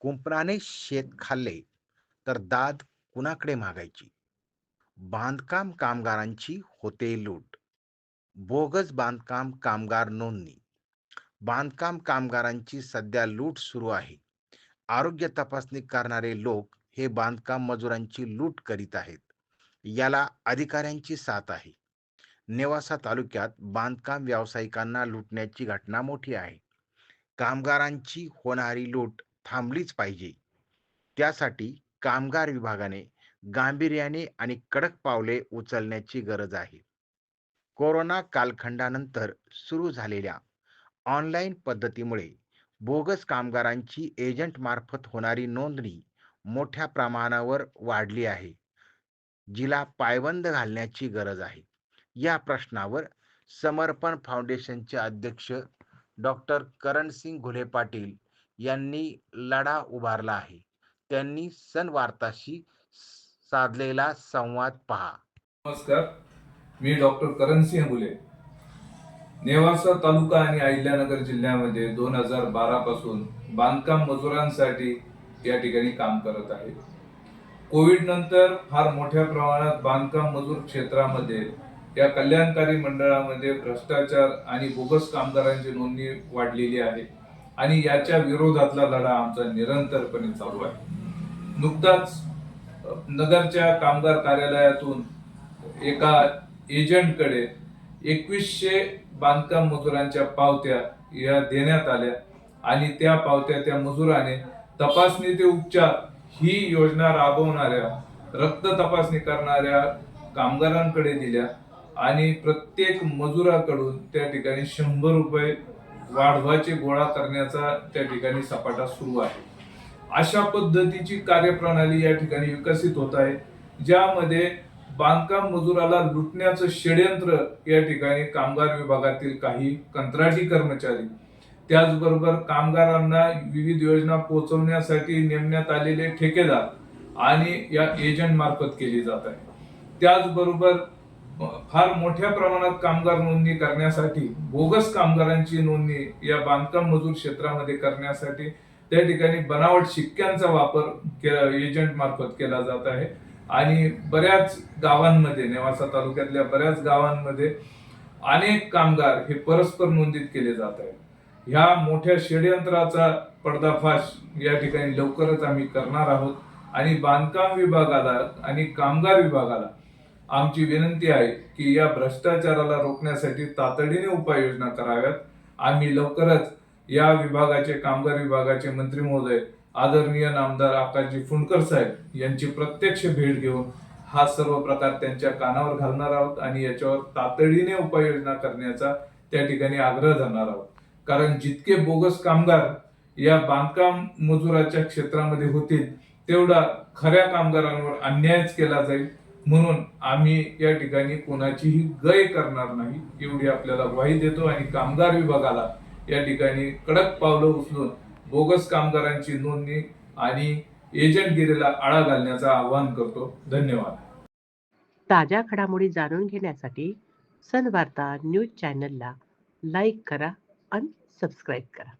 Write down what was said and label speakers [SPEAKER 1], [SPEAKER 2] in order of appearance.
[SPEAKER 1] कुंपणाने शेत खाल्ले तर दाद कुणाकडे मागायची? बांधकाम कामगारांची होते लूट. बोगस बांधकाम कामगार नोंदणी. बांधकाम कामगारांची सध्या लूट सुरू आहे. आरोग्य तपासणी करणारे लोक हे बांधकाम मजुरांची लूट करीत आहेत. याला अधिकाऱ्यांची साथ आहे. नेवासा तालुक्यात बांधकाम व्यावसायिकांना लुटण्याची घटना मोठी आहे. कामगारांची होणारी लूट थांबलीच पाहिजे. त्यासाठी कामगार विभागाने गांभीर्याने आणि कडक पावले उचलण्याची गरज आहे. कोरोना कालखंडानंतर सुरू झालेल्या ऑनलाईन पद्धतीमुळे बोगस कामगारांची एजंट मार्फत होणारी नोंदणी मोठ्या प्रमाणावर वाढली आहे. जिला पायबंद घालण्याची गरज आहे. या प्रश्नावर समर्पण फाउंडेशनचे अध्यक्ष डॉक्टर करणसिंग घुले पाटील यांनी लढा उभारला आहे. त्यांनी सण वार्ताशी साधलेला संवाद पहा.
[SPEAKER 2] नमस्कार मी डॉक्टर करणसिंह बुले नेवासा तालुका आणि अहिल्यानगर जिल्ह्यामध्ये दोन हजार बारा पासून बांधकाम मजुरांसाठी या ठिकाणी काम करत आहे. कोविड नंतर फार मोठ्या प्रमाणात बांधकाम मजूर क्षेत्रामध्ये या कल्याणकारी मंडळामध्ये भ्रष्टाचार आणि बोगस कामगारांची नोंदणी वाढलेली आहे. आणि याच्या विरोधातला लढा आमचा निरंतरपणे चालू आहे. नुकताच नगरच्या कामगार कार्यालयातून एका एजंटकडे एकवीसशे बांधकाम मजुरांच्या पावत्या या देण्यात आल्या आणि त्या पावत्या त्या मजुराने तपासणी ते उपचार ही योजना राबवणाऱ्या रक्त तपासणी करणाऱ्या कामगारांकडे दिल्या आणि प्रत्येक मजुराकडून त्या ठिकाणी शंभर रुपये वाढवाचे गोळा करण्याचा त्या ठिकाणी सपाटा सुरू आहे. अशा पद्धतीची कार्यप्रणाली या ठिकाणी विकसित होत आहे ज्यामध्ये बांधकाम मजुराला लुटण्याचं षडयंत्र या ठिकाणी कामगार विभागातील काही कंत्राटी कर्मचारी त्याचबरोबर कामगारांना विविध योजना पोहोचवण्यासाठी नेमण्यात आलेले ठेकेदार आणि या एजंट मार्फत केली जात आहे. त्याचबरोबर फार मोठ्या प्रमाणात कामगार नोंदणी करण्यासाठी बोगस कामगारांची नोंदणी या बांधकाम मजूर क्षेत्रामध्ये करण्यासाठी त्या ठिकाणी बनावट शिक्क्यांचा वापर के- एजंट मार्फत केला जात आहे. आणि बऱ्याच गावांमध्ये नेवासा तालुक्यातल्या बऱ्याच गावांमध्ये अनेक कामगार हे परस्पर नोंदीत केले जात आहेत. ह्या मोठ्या षडयंत्राचा पडदाफाश या ठिकाणी लवकरच आम्ही करणार आहोत. आणि बांधकाम विभागाला आणि कामगार विभागाला आमची विनंती आहे की या भ्रष्टाचाराला रोखण्यासाठी तातडीने उपाययोजना कराव्यात. आम्ही लवकरच या विभागाचे कामगार विभागाचे मंत्री महोदय आदरणीय नामदार आकाशजी फुंडकर साहेब यांची प्रत्यक्ष भेट घेऊन हा सर्व प्रकार त्यांच्या कानावर घालणार आहोत आणि याच्यावर तातडीने उपाययोजना करण्याचा त्या ठिकाणी आग्रह धरणार आहोत. कारण जितके बोगस कामगार या बांधकाम मजुराच्या क्षेत्रामध्ये होतील तेवढा खऱ्या कामगारांवर अन्यायच केला जाईल. म्हणून आम्ही या ठिकाणी कोणाचीही गय करणार नाही एवढी आपल्याला ग्वाही देतो. आणि कामगार विभागाला या ठिकाणी कडक पावलं उचलून बोगस कामगारांची नोंदणी आणि एजंटगिरीला आळा घालण्याचं आवाहन करतो. धन्यवाद.
[SPEAKER 3] ताज्या घडामोडी जाणून घेण्यासाठी सनवार्ता न्यूज चॅनलला लाईक करा आणि सबस्क्राईब करा.